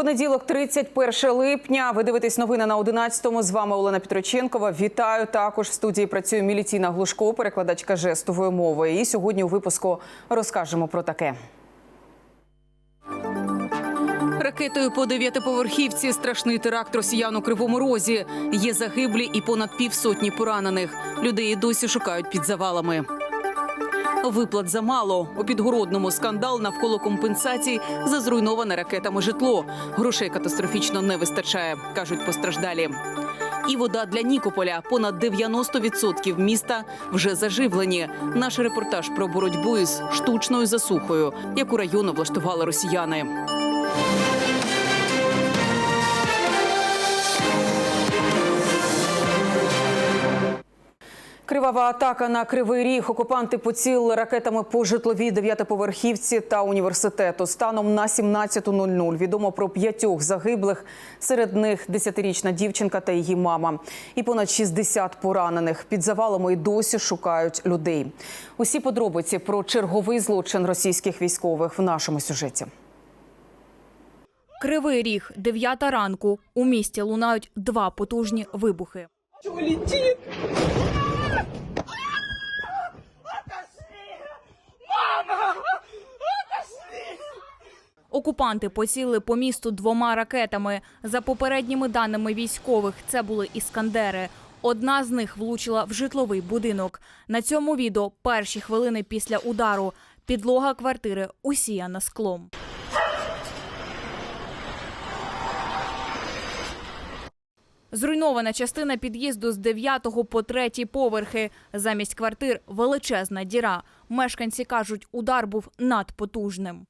Понеділок, 31 липня. Ви дивитесь новини на 11-му. З вами Олена Петроченкова. Вітаю. Також в студії працює Мілітіна Глушко, перекладачка жестової мови. І сьогодні у випуску розкажемо про таке. Ракетою по дев'ятиповерхівці страшний теракт росіян у Кривому Розі. Є загиблі і понад півсотні поранених. Людей досі шукають під завалами. Виплат замало. У підгородному скандал навколо компенсацій за зруйноване ракетами житло. Грошей катастрофічно не вистачає, кажуть постраждалі. І вода для Нікополя. Понад 90% міста вже заживлені. Наш репортаж про боротьбу із штучною засухою, яку району влаштували росіяни. Кривава атака на кривий ріг. Окупанти поцілили ракетами по житловій дев'ятиповерхівці та університету. Станом на 17.00 відомо про п'ятьох загиблих. Серед них десятирічна дівчинка та її мама. І понад 60 поранених. Під завалами й досі шукають людей. Усі подробиці про черговий злочин російських військових в нашому сюжеті. Кривий ріг, дев'ята ранку. У місті лунають два потужні вибухи. улетит. Окупанти поцілили по місту двома ракетами. За попередніми даними військових, це були іскандери. Одна з них влучила в житловий будинок. На цьому відео перші хвилини після удару. Підлога квартири усіяна склом. Зруйнована частина під'їзду з 9 по 3 поверхи. Замість квартир величезна діра. Мешканці кажуть, удар був надпотужним.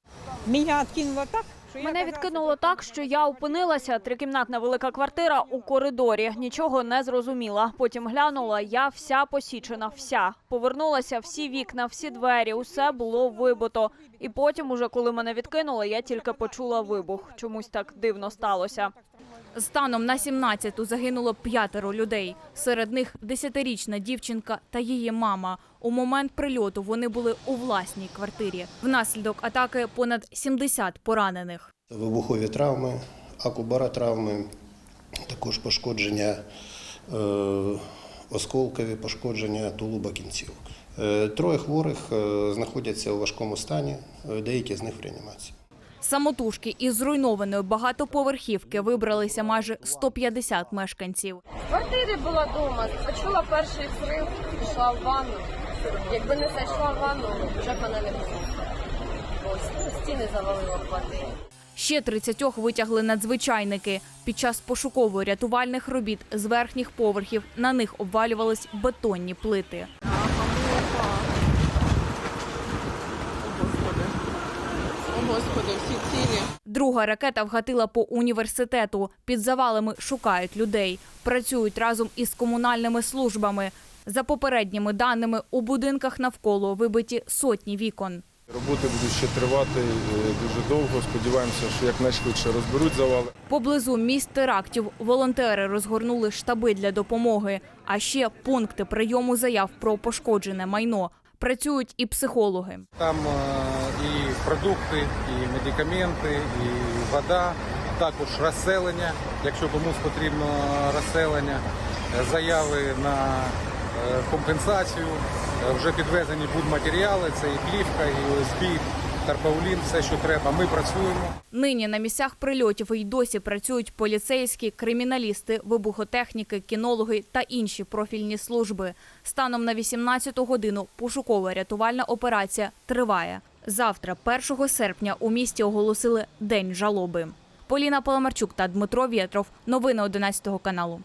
Меня откинуло так, я Мене відкинуло так, що я опинилася трикімнатна велика квартира у коридорі. Нічого не зрозуміла. Потім глянула, я вся посічена, вся повернулася, всі вікна, всі двері, усе було вибито. І потім, уже коли мене відкинуло, я тільки почула вибух. Чомусь так дивно сталося. Станом на 17-ту загинуло п'ятеро людей. Серед них десятирічна дівчинка та її мама. У момент прильоту вони були у власній квартирі. Внаслідок атаки понад 70 поранених. Вибухові травми, акубаротравми, також пошкодження, е, осколкові пошкодження тулуба кінцівок. Е, Троє хворих е, знаходяться у важкому стані, е, деякі з них в реанімації. Самотужки із зруйнованої багатоповерхівки вибралися майже 150 мешканців. В квартирі була вдома, почула перший зрив, пішла в ванну. Якби не зайшла в ванну, вже б мене не було. Ось стіни завалило в квартирі. Ще 30 витягли надзвичайники. Під час пошуково-рятувальних робіт з верхніх поверхів на них обвалювались бетонні плити. Друга ракета вгатила по університету. Під завалами шукають людей. Працюють разом із комунальними службами. За попередніми даними, у будинках навколо вибиті сотні вікон. Роботи будуть ще тривати е, дуже довго. Сподіваємося, що якнайшвидше розберуть завали. Поблизу місць терактів волонтери розгорнули штаби для допомоги, а ще пункти прийому заяв про пошкоджене майно. Працюють і психологи. Там е, і продукти, і медикаменти, і вода, також розселення, якщо комусь потрібно розселення, Е, заяви на е, компенсацію. Е, Вже підвезені будматеріали, це і плівка, і ОСБ, тарпаулін, все, що треба. Ми працюємо. Нині на місцях прильотів і досі працюють поліцейські, криміналісти, вибухотехніки, кінологи та інші профільні служби. Станом на 18-ту годину пошукова рятувальна операція триває. Завтра, 1 серпня, у місті оголосили День жалоби. Поліна Паламарчук та Дмитро Вєтров. Новини 11 каналу.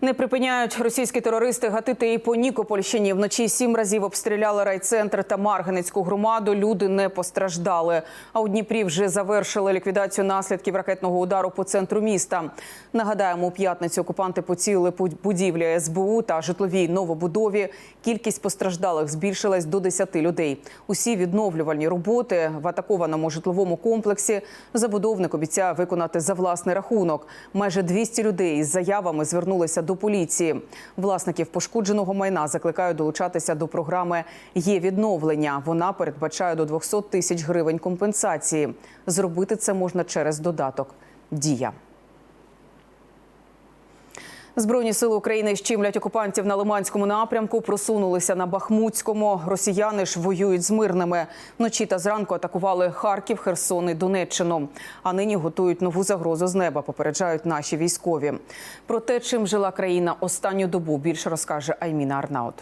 Не припиняють російські терористи гатити і по Нікопольщині. Вночі сім разів обстріляли райцентр та Марганецьку громаду. Люди не постраждали. А у Дніпрі вже завершили ліквідацію наслідків ракетного удару по центру міста. Нагадаємо, у п'ятницю окупанти поцілили по будівлі СБУ та житловій новобудові. Кількість постраждалих збільшилась до 10 людей. Усі відновлювальні роботи в атакованому житловому комплексі забудовник обіцяє виконати за власний рахунок. Майже 200 людей із заявами звернулися до до поліції. Власників пошкодженого майна закликають долучатися до програми Є відновлення. Вона передбачає до 200 тисяч гривень компенсації. Зробити це можна через додаток Дія. Збройні сили України щемлять окупантів на Лиманському напрямку, просунулися на Бахмутському. Росіяни ж воюють з мирними. Вночі та зранку атакували Харків, Херсон і Донеччину. А нині готують нову загрозу з неба. Попереджають наші військові. Про те, чим жила країна останню добу, більше розкаже Айміна Арнаут.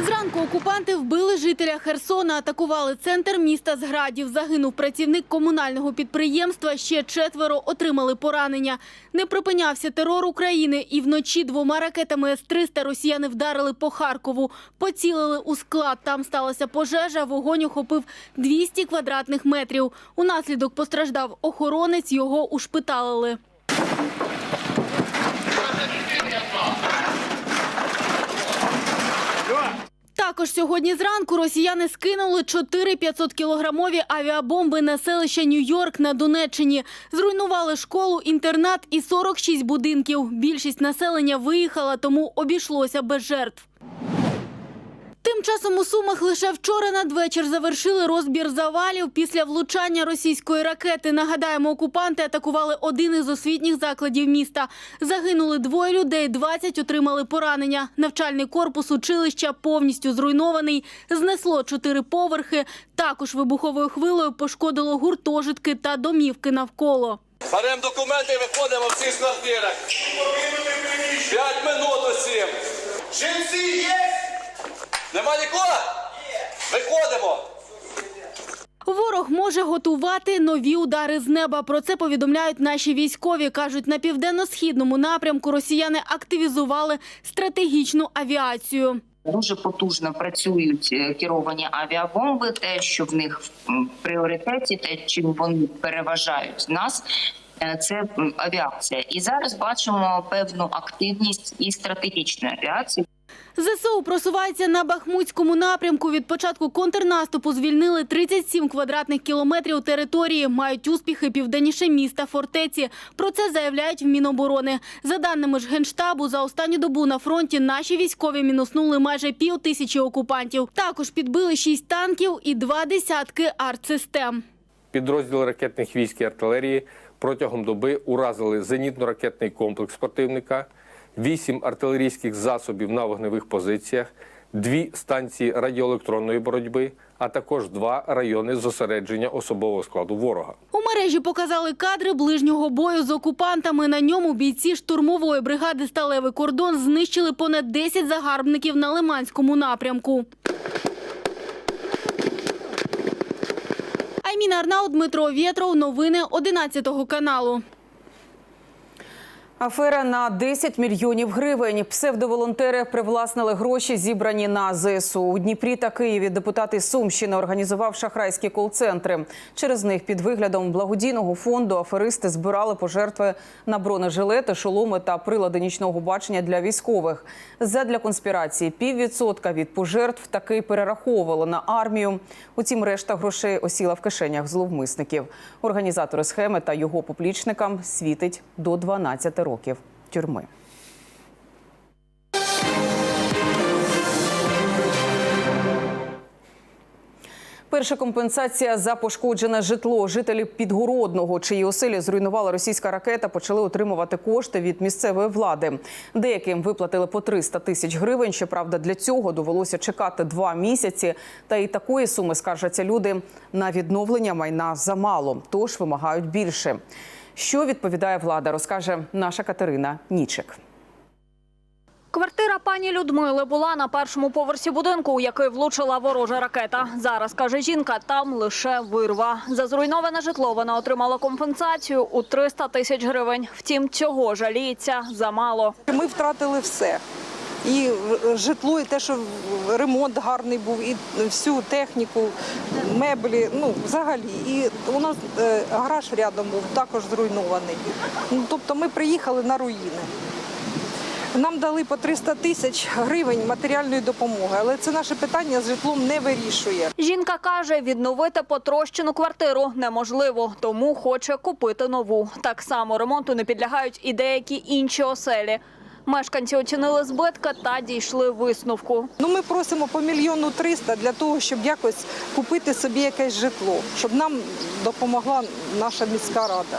Зранку окупанти вбили жителя Херсона, атакували центр міста з градів. Загинув працівник комунального підприємства. Ще четверо отримали поранення. Не припинявся терор України. І вночі двома ракетами С-300 росіяни вдарили по Харкову. Поцілили у склад. Там сталася пожежа. Вогонь охопив 200 квадратних метрів. Унаслідок постраждав охоронець. Його ушпиталили. Також сьогодні зранку росіяни скинули 4 500-кілограмові авіабомби на селище Нью-Йорк на Донеччині. Зруйнували школу, інтернат і 46 будинків. Більшість населення виїхала, тому обійшлося без жертв. Тим часом у Сумах лише вчора надвечір завершили розбір завалів після влучання російської ракети. Нагадаємо, окупанти атакували один із освітніх закладів міста. Загинули двоє людей, 20 отримали поранення. Навчальний корпус училища повністю зруйнований. Знесло чотири поверхи. Також вибуховою хвилею пошкодило гуртожитки та домівки навколо. Беремо документи виходимо всі з квартирах. П'ять минут усім. Жінці є? Нема нікого? Виходимо. Ворог може готувати нові удари з неба. Про це повідомляють наші військові. Кажуть, на південно-східному напрямку росіяни активізували стратегічну авіацію. Дуже потужно працюють е, керовані авіабомби. Те, що в них в пріоритеті, те, чим вони переважають нас. е, Це авіація, і зараз бачимо певну активність і стратегічної авіації. ЗСУ просувається на Бахмутському напрямку. Від початку контрнаступу звільнили 37 квадратних кілометрів території. Мають успіхи південніше міста фортеці. Про це заявляють в Міноборони. За даними ж генштабу, за останню добу на фронті наші військові мінуснули майже пів тисячі окупантів. Також підбили шість танків і два десятки артсистем. Підрозділи ракетних військ і артилерії протягом доби уразили зенітно-ракетний комплекс противника, вісім артилерійських засобів на вогневих позиціях, дві станції радіоелектронної боротьби, а також два райони зосередження особового складу ворога. У мережі показали кадри ближнього бою з окупантами. На ньому бійці штурмової бригади «Сталевий кордон» знищили понад 10 загарбників на Лиманському напрямку. Айміна Арнаут, Дмитро Вєтров. Новини 11 каналу. Афера на 10 мільйонів гривень. Псевдоволонтери привласнили гроші, зібрані на ЗСУ. У Дніпрі та Києві депутати Сумщини організував шахрайські кол-центри. Через них під виглядом благодійного фонду аферисти збирали пожертви на бронежилети, шоломи та прилади нічного бачення для військових. Задля конспірації піввідсотка від пожертв таки перераховували на армію. Утім, решта грошей осіла в кишенях зловмисників. Організатори схеми та його поплічникам світить до 12 років тюрми. Перша компенсація за пошкоджене житло. Жителі Підгородного, чиї оселі зруйнувала російська ракета, почали отримувати кошти від місцевої влади. Деяким виплатили по 300 тисяч гривень. Щоправда, для цього довелося чекати два місяці. Та і такої суми скаржаться люди на відновлення майна замало, тож вимагають більше. Що відповідає влада, розкаже наша Катерина Нічик. Квартира пані Людмили була на першому поверсі будинку, у який влучила ворожа ракета. Зараз, каже жінка, там лише вирва. За зруйноване житло вона отримала компенсацію у 300 тисяч гривень. Втім, цього жаліється замало. Ми втратили все. І е, житло, і те, що ремонт гарний був, і всю техніку, меблі, ну взагалі. І у нас е, гараж рядом був також зруйнований. Ну, тобто ми приїхали на руїни. Нам дали по 300 тисяч гривень матеріальної допомоги, але це наше питання з житлом не вирішує. Жінка каже, відновити потрощену квартиру неможливо, тому хоче купити нову. Так само ремонту не підлягають і деякі інші оселі. Мешканці оцінили збитки та дійшли висновку. Ну, ми просимо по мільйону триста для того, щоб якось купити собі якесь житло, щоб нам допомогла наша міська рада.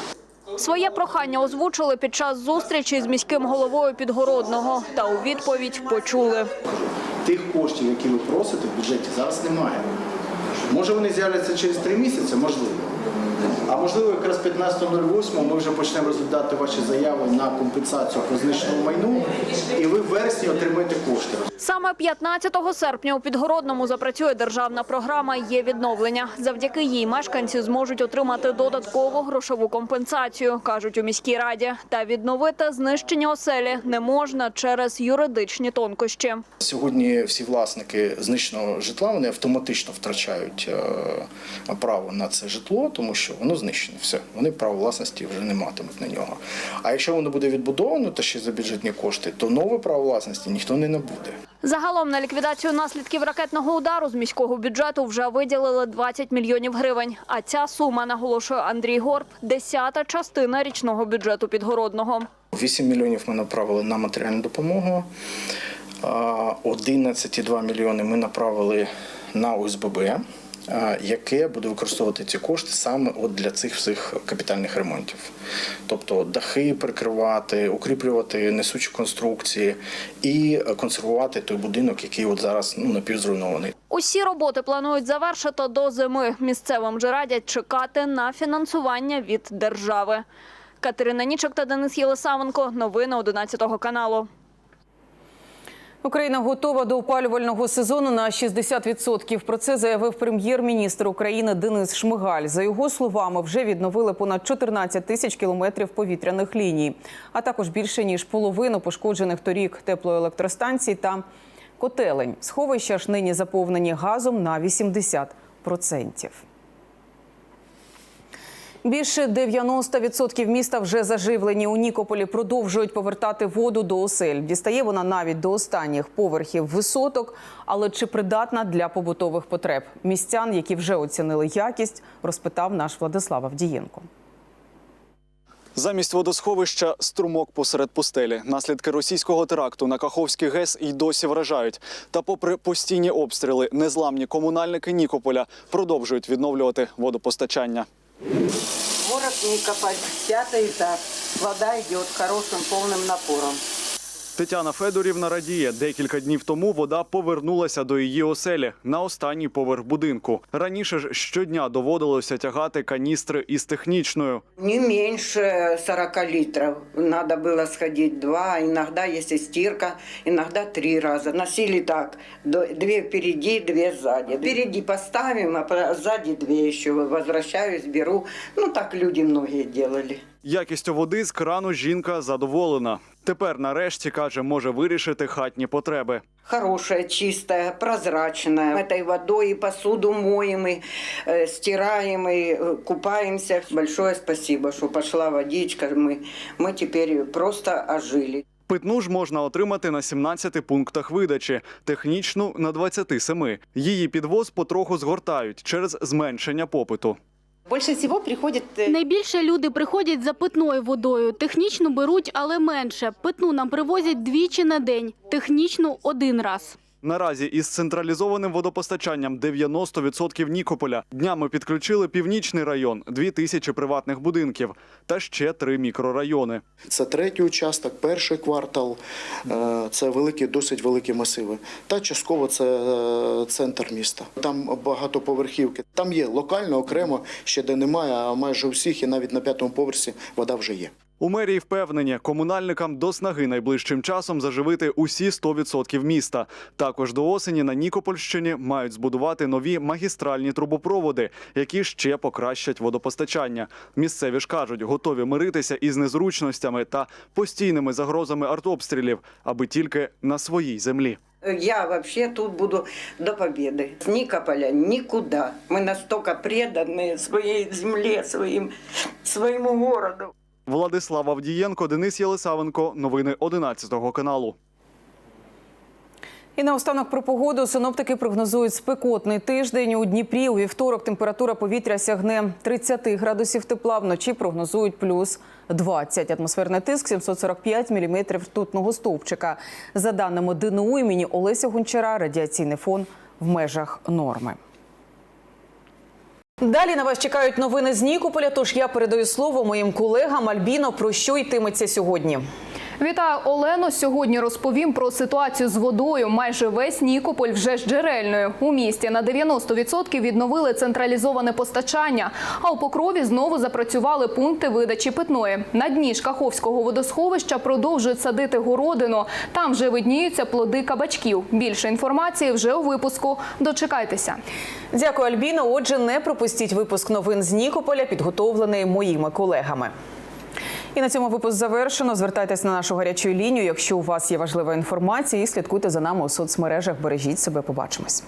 Своє прохання озвучили під час зустрічі з міським головою Підгородного та у відповідь почули. Тих коштів, які ви просите в бюджеті, зараз немає. Може вони з'являться через три місяці, можливо. А можливо, якраз 15.08 ми вже почнемо розглядати ваші заяви на компенсацію по знищеному майну, і ви в вересні отримаєте кошти. Саме 15 серпня у Підгородному запрацює державна програма «Є відновлення». Завдяки їй мешканці зможуть отримати додаткову грошову компенсацію, кажуть у міській раді. Та відновити знищені оселі не можна через юридичні тонкощі. Сьогодні всі власники знищеного житла вони автоматично втрачають е, право на це житло, тому що воно знищене. Все, вони право власності вже не матимуть на нього. А якщо воно буде відбудовано, та ще за бюджетні кошти, то нове право власності ніхто не набуде. Загалом на ліквідацію наслідків ракетного удару з міського бюджету вже виділили 20 мільйонів гривень. А ця сума, наголошує Андрій Горб, десята частина річного бюджету Підгородного. 8 мільйонів ми направили на матеріальну допомогу, а 11,2 мільйони ми направили на ОСББ, яке буде використовувати ці кошти саме от для цих всіх капітальних ремонтів. Тобто дахи прикривати, укріплювати несучі конструкції і консервувати той будинок, який от зараз ну, напівзруйнований. Усі роботи планують завершити до зими. Місцевим же радять чекати на фінансування від держави. Катерина Нічок та Денис Єлисавенко. Новини 11 каналу. Україна готова до опалювального сезону на 60%. Про це заявив прем'єр-міністр України Денис Шмигаль. За його словами, вже відновили понад 14 тисяч кілометрів повітряних ліній, а також більше ніж половину пошкоджених торік теплоелектростанцій та котелень. Сховища ж нині заповнені газом на 80%. Більше 90% міста вже заживлені. У Нікополі продовжують повертати воду до осель. Дістає вона навіть до останніх поверхів висоток. Але чи придатна для побутових потреб? Містян, які вже оцінили якість, розпитав наш Владислав Авдієнко. Замість водосховища струмок посеред пустелі. Наслідки російського теракту на Каховський ГЕС й досі вражають. Та, попри постійні обстріли, незламні комунальники Нікополя продовжують відновлювати водопостачання. Город Никополь, пятый этаж. Вода идет хорошим полным напором. Тетяна Федорівна радіє. Декілька днів тому вода повернулася до її оселі на останній поверх будинку. Раніше ж щодня доводилося тягати каністри із технічною. Не меньше 40 литров. Надо было сходить два, иногда, если стирка, иногда три раза. Носили так, до- две впереди, две сзади. Впереди поставим, а сзади две еще. Возвращаюсь, беру. Ну, так люди многие делали. Якістю води з крану жінка задоволена. Тепер, нарешті, каже, може вирішити хатні потреби. Хорошая, чистая, прозрачная. Этой водой и посуду моем, и э, стираем, и э, купаемся. Большое спасибо, что пошла водичка. Мы, мы теперь просто ожили. Питну ж можна отримати на 17 пунктах видачі, технічну на 27. Її підвоз потроху згортають через зменшення попиту. Більше всього приходять... Найбільше люди приходять за питною водою. Технічну беруть, але менше. Питну нам привозять двічі на день, технічну – один раз. Наразі із централізованим водопостачанням 90% Нікополя днями підключили північний район, 2 тисячі приватних будинків та ще три мікрорайони. Це третій участок, перший квартал, е, це великі, досить великі масиви. Та частково це е, центр міста. Там багатоповерхівки. Там є локально, окремо, ще де немає, а майже у всіх і навіть на п'ятому поверсі вода вже є. У мерії впевнені, комунальникам до снаги найближчим часом заживити усі 100% міста. Також до осені на Нікопольщині мають збудувати нові магістральні трубопроводи, які ще покращать водопостачання. Місцеві ж кажуть, готові миритися із незручностями та постійними загрозами артобстрілів, аби тільки на своїй землі. Я вообще тут буду до победы. С Никополя никуда. Мы настолько преданы своей земле, своим, своему городу. Владислав Авдієнко, Денис Єлисавенко. Новини 11 каналу. І наостанок про погоду синоптики прогнозують спекотний тиждень у Дніпрі. У вівторок температура повітря сягне 30 градусів тепла. Вночі прогнозують плюс 20. Атмосферний тиск 745 міліметрів ртутного стовпчика. За даними ДНУ імені Олеся Гончара, радіаційний фон в межах норми. Далі на вас чекають новини з Нікополя. Тож я передаю слово моїм колегам Альбіно. Про що йтиметься сьогодні? Вітаю Олено. Сьогодні розповім про ситуацію з водою. Майже весь Нікополь вже джерельною. У місті на 90% відновили централізоване постачання. А у Покрові знову запрацювали пункти видачі питної. На дні Шкаховського водосховища продовжують садити городину. Там вже видніються плоди кабачків. Більше інформації вже у випуску. Дочекайтеся. Дякую, Альбіно. Отже, не пропустіть випуск новин з Нікополя, підготовлений моїми колегами. І на цьому випуск завершено. Звертайтесь на нашу гарячу лінію, якщо у вас є важлива інформація, і слідкуйте за нами у соцмережах. Бережіть себе. Побачимось.